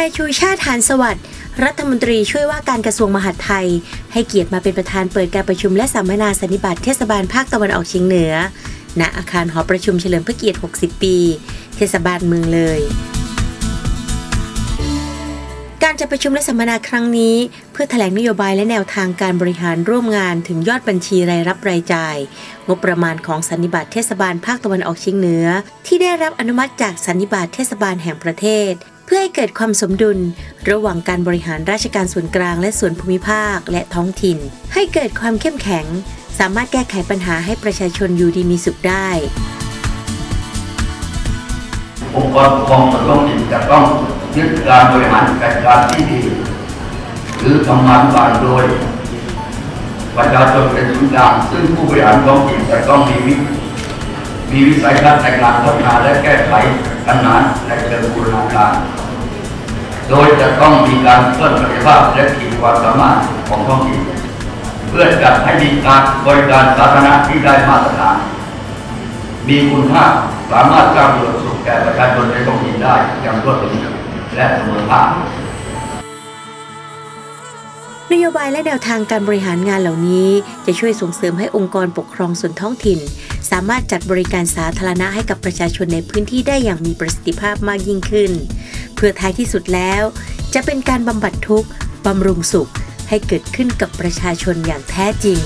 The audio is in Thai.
นายชูชาติหานสวัสดิ์รัฐมนตรีช่วยว่าการกระทรวงมหาดไทย ให้เกียรติมาเป็นประธานเปิดการประชุมและสัมมนาสันนิบาตเทศบาลภาคตะวันออกเฉียงเหนือ ณ อาคารหอประชุมเฉลิมพระเกียรติ 60 ปี เทศบาลเมืองเลย การจัดประชุมและสัมมนาครั้งนี้ เพื่อแถลงนโยบายและแนวทางการบริหารร่วมงานถึงยอดบัญชีรายรับรายจ่าย งบประมาณของสันนิบาตเทศบาลภาคตะวันออกเฉียงเหนือ ที่ได้รับอนุมัติจากสันนิบาตเทศบาลแห่งประเทศ พื่อให้เกิดความสมดุล ระหว่างการบริหารราชการส่วนกลางและส่วนภูมิภาคและท้องถิ่น ให้เกิดความเข้มแข็ง สามารถแก้ไขปัญหาให้ประชาชนอยู่ดีมีสุขได้องค์กรปกครองส่วนท้องถิ่นจะต้องยึดการบริหารจัดการที่ดีหรือทำงานบานโดยประชาชนเป็นศูนย์กลางซึ่งผู้บริหารท้องถิ่นจะต้องมีวิมีวิสัยทัศน์ในการพัฒนาและแก้ไขปัญหาในเชิงบูรณาการ โดยจะต้องมีการเพิ่มประสิทธิภาพและขีดความสามารถของท้องถิ่นเพื่อจัดให้มีการบริการสาธารณะที่ได้มาตรฐาน มีคุณค่าสามารถสร้างประโยชน์สุขแก่ประชาชนในท้องถิ่นได้อย่างรวดเร็วและเสมอภาคนโยบายและแนวทางการบริหารงานเหล่านี้ จะช่วยส่งเสริมให้องค์กรปกครองส่วนท้องถิ่น สามารถจัดบริการสาธารณะให้กับประชาชนในพื้นที่ได้อย่างมีประสิทธิภาพมากยิ่งขึ้น พื่อท้ายที่สุดแล้ว จะเป็นการบำบัดทุกข์บำรุงสุขให้เกิดขึ้นกับประชาชนอย่างแท้จริง